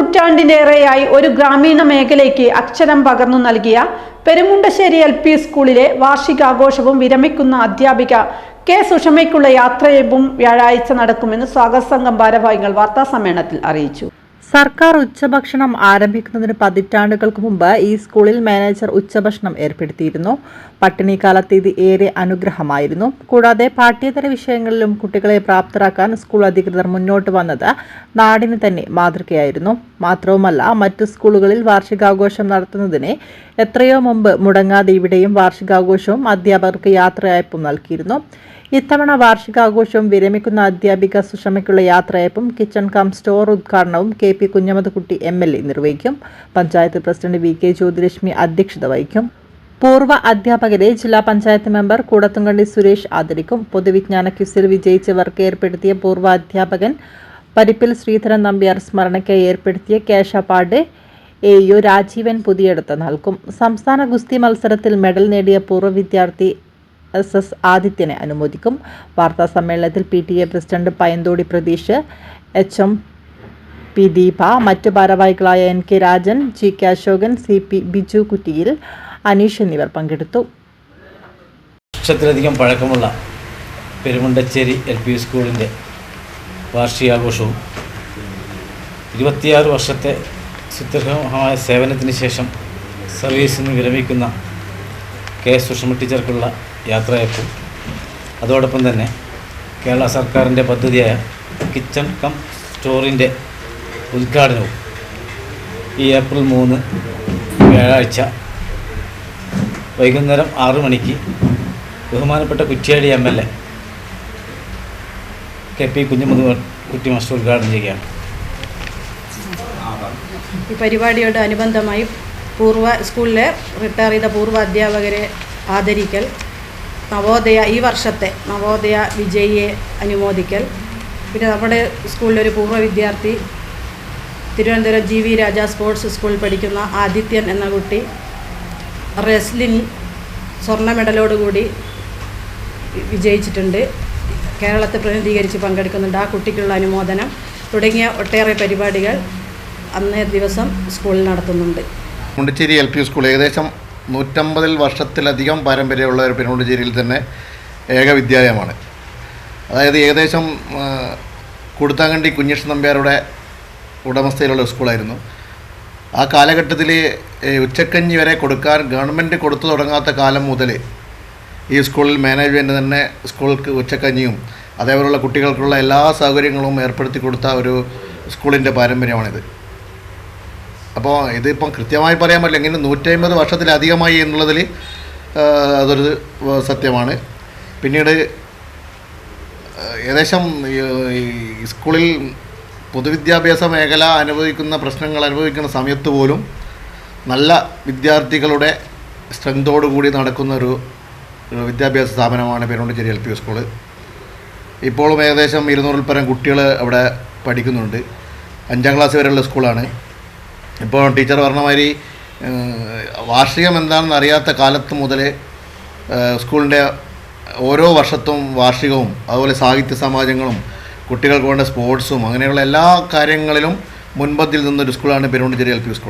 നൂറ്റാണ്ടിലേറെയായി ഒരു ഗ്രാമീണ മേഖലയ്ക്ക് അക്ഷരം പകർന്നു നൽകിയ പെരുമുണ്ടശ്ശേരി എൽ പി സ്കൂളിലെ വാർഷികാഘോഷവും വിരമിക്കുന്ന അധ്യാപിക കെ സുഷമയ്ക്കുള്ള യാത്രയും വ്യാഴാഴ്ച നടക്കുമെന്ന് സ്വാഗത സംഘം ഭാരവാഹികൾ വാർത്താസമ്മേളനത്തിൽ അറിയിച്ചു. സർക്കാർ ഉച്ചഭക്ഷണം ആരംഭിക്കുന്നതിന് പതിറ്റാണ്ടുകൾക്ക് മുമ്പ് ഈ സ്കൂളിൽ മാനേജർ ഉച്ചഭക്ഷണം ഏർപ്പെടുത്തിയിരുന്നു. പട്ടിണിക്കാലത്ത് ഇത് ഏറെ അനുഗ്രഹമായിരുന്നു. കൂടാതെ പാഠ്യേതര വിഷയങ്ങളിലും കുട്ടികളെ പ്രാപ്തരാക്കാൻ സ്കൂൾ അധികൃതർ മുന്നോട്ട് വന്നത് നാടിന് തന്നെ മാതൃകയായിരുന്നു. മാത്രവുമല്ല മറ്റു സ്കൂളുകളിൽ വാർഷികാഘോഷം നടത്തുന്നതിന് എത്രയോ മുമ്പ് മുടങ്ങാതെ ഇവിടെയും വാർഷികാഘോഷവും അധ്യാപകർക്ക് യാത്രയയപ്പും നൽകിയിരുന്നു. ഇത്തവണ വാർഷികാഘോഷവും വിരമിക്കുന്ന അധ്യാപിക സുഷമയ്ക്കുള്ള യാത്രയപ്പും കിച്ചൺ കം സ്റ്റോർ ഉദ്ഘാടനവും K P Kunhammathkutty M L A നിർവഹിക്കും. Panchayat president V K Jyothilakshmi അധ്യക്ഷത വഹിക്കും. പൂർവ അധ്യാപകരെ ജില്ലാ പഞ്ചായത്ത് മെമ്പർ കൂടത്തുംകണ്ടി സുരേഷ് ആദരിക്കും. പൊതുവിജ്ഞാന ക്യൂസിൽ വിജയിച്ചവർക്ക് ഏർപ്പെടുത്തിയ പൂർവ അധ്യാപകൻ പരിപ്പിൽ ശ്രീധരൻ നമ്പ്യാർ സ്മരണയ്ക്കായി ഏർപ്പെടുത്തിയ കേശപാട് എ യു രാജീവൻ പുതിയെടുത്ത് നൽകും. സംസ്ഥാന ഗുസ്തി മത്സരത്തിൽ മെഡൽ നേടിയ പൂർവ വിദ്യാർത്ഥി എസ് എസ് ആദിത്യനെ അനുമോദിക്കും. വാർത്താ സമ്മേളനത്തിൽ P T A president Payanthodi Pratheesh H M P Deepa മറ്റ് ഭാരവാഹികളായ N K Rajan G K Ashokan C P Biju Kuttiyil Aneesh എന്നിവർ പങ്കെടുത്തു. വർഷത്തിലധികം പഴക്കമുള്ള പെരുമുണ്ടച്ചേരി എൽ പി സ്കൂളിന്റെ വാർഷികാഘോഷവും ഇരുപത്തിയാറ് വർഷത്തെ സുദീർഘമായ സേവനത്തിന് ശേഷം സർവീസിൽ നിന്ന് വിരമിക്കുന്ന കെ സുഷമ ടീച്ചർക്കുള്ള യാത്രയപ്പും അതോടൊപ്പം തന്നെ കേരള സർക്കാരിന്റെ പദ്ധതിയായ കിച്ചൺ കം സ്റ്റോറിന്റെ ഉദ്ഘാടനവും ഈ ഏപ്രിൽ മൂന്ന് വ്യാഴാഴ്ച വൈകുന്നേരം ആറ് മണിക്ക് ബഹുമാനപ്പെട്ട Kuttiady M L A K P Kunhumuthu Kutty master ഉദ്ഘാടനം ചെയ്യുകയാണ്. ഈ പരിപാടിയോട് അനുബന്ധമായി പൂർവ സ്കൂളിലെ റിട്ടയർ ചെയ്ത പൂർവ അധ്യാപകരെ ആദരിക്കൽ നവോദയ ഈ വർഷത്തെ നവോദയ വിജയിയെ അനുമോദിക്കൽ. പിന്നെ നമ്മുടെ സ്കൂളിലൊരു പൂർവ വിദ്യാർത്ഥി Thiruvananthapuram G V Raja sports സ്കൂളിൽ പഠിക്കുന്ന ആദിത്യൻ എന്ന കുട്ടി റെസ്ലിൻ സ്വർണ മെഡലോടുകൂടി വിജയിച്ചിട്ടുണ്ട്. കേരളത്തെ പ്രതിനിധീകരിച്ച് പങ്കെടുക്കുന്നുണ്ട് ആ കുട്ടിക്കുള്ള അനുമോദനം. തുടങ്ങിയ ഒട്ടേറെ പരിപാടികൾ അന്നേ ദിവസം സ്കൂളിൽ നടത്തുന്നുണ്ട്. മുണ്ടിച്ചേരി എൽ പി സ്കൂൾ ഏകദേശം നൂറ്റമ്പതിൽ വർഷത്തിലധികം പാരമ്പര്യമുള്ള ഒരു പെരുമുണ്ടിച്ചേരിയിൽ തന്നെ ഏക വിദ്യാലയമാണ്. അതായത് ഏകദേശം കുടുത്താങ്കണ്ടി കുഞ്ഞിഷ് നമ്പ്യാരുടെ ഉടമസ്ഥയിലുള്ള സ്കൂളായിരുന്നു. ആ കാലഘട്ടത്തിൽ ഉച്ചക്കഞ്ഞി വരെ കൊടുക്കാൻ ഗവൺമെന്റ് കൊടുത്തു തുടങ്ങാത്ത കാലം മുതൽ ഈ സ്കൂളിൽ മാനേജ്മെന്റ് തന്നെ സ്കൂൾക്ക് ഉച്ചക്കഞ്ഞിയും അതേപോലുള്ള കുട്ടികൾക്കുള്ള എല്ലാ സൗകര്യങ്ങളും ഏർപ്പെടുത്തി കൊടുത്ത ഒരു സ്കൂളിന്റെ പാരമ്പര്യമാണിത്. അപ്പോൾ ഇതിപ്പം കൃത്യമായി പറയാൻ പറ്റില്ല. എങ്ങനെ നൂറ്റമ്പത് വർഷത്തിലധികമായി എന്നുള്ളതിൽ അതൊരു സത്യമാണ്. പിന്നീട് ഏകദേശം സ്കൂളിൽ പൊതുവിദ്യാഭ്യാസ മേഖല അനുഭവിക്കുന്ന പ്രശ്നങ്ങൾ അനുഭവിക്കുന്ന സമയത്ത് പോലും നല്ല വിദ്യാർത്ഥികളുടെ സ്ട്രെങ്തോടുകൂടി നടക്കുന്ന ഒരു വിദ്യാഭ്യാസ സ്ഥാപനമാണ് പെരുണ്ടുചേരി എൽ പി സ്കൂൾ ഇപ്പോഴും ഏകദേശം ഇരുന്നൂറിൽ പരം കുട്ടികൾ അവിടെ പഠിക്കുന്നുണ്ട്. അഞ്ചാം ക്ലാസ് വരെയുള്ള സ്കൂളാണ്. ഇപ്പോൾ ടീച്ചർ പറഞ്ഞ മാതിരി ഏഹ്, വാർഷികം എന്താണെന്ന് അറിയാത്ത കാലത്ത് മുതൽ സ്കൂളിന്റെ ഓരോ വർഷത്തും വാർഷികവും അതുപോലെ സാഹിത്യ സമാജങ്ങളും കുട്ടികൾക്ക് വേണ്ട സ്പോർട്സും അങ്ങനെയുള്ള എല്ലാ കാര്യങ്ങളിലും മുൻപന്തിൽ നിന്നൊരു സ്കൂളാണ് പെരുവണ്ടിച്ചേരി എൽ പി സ്കൂൾ.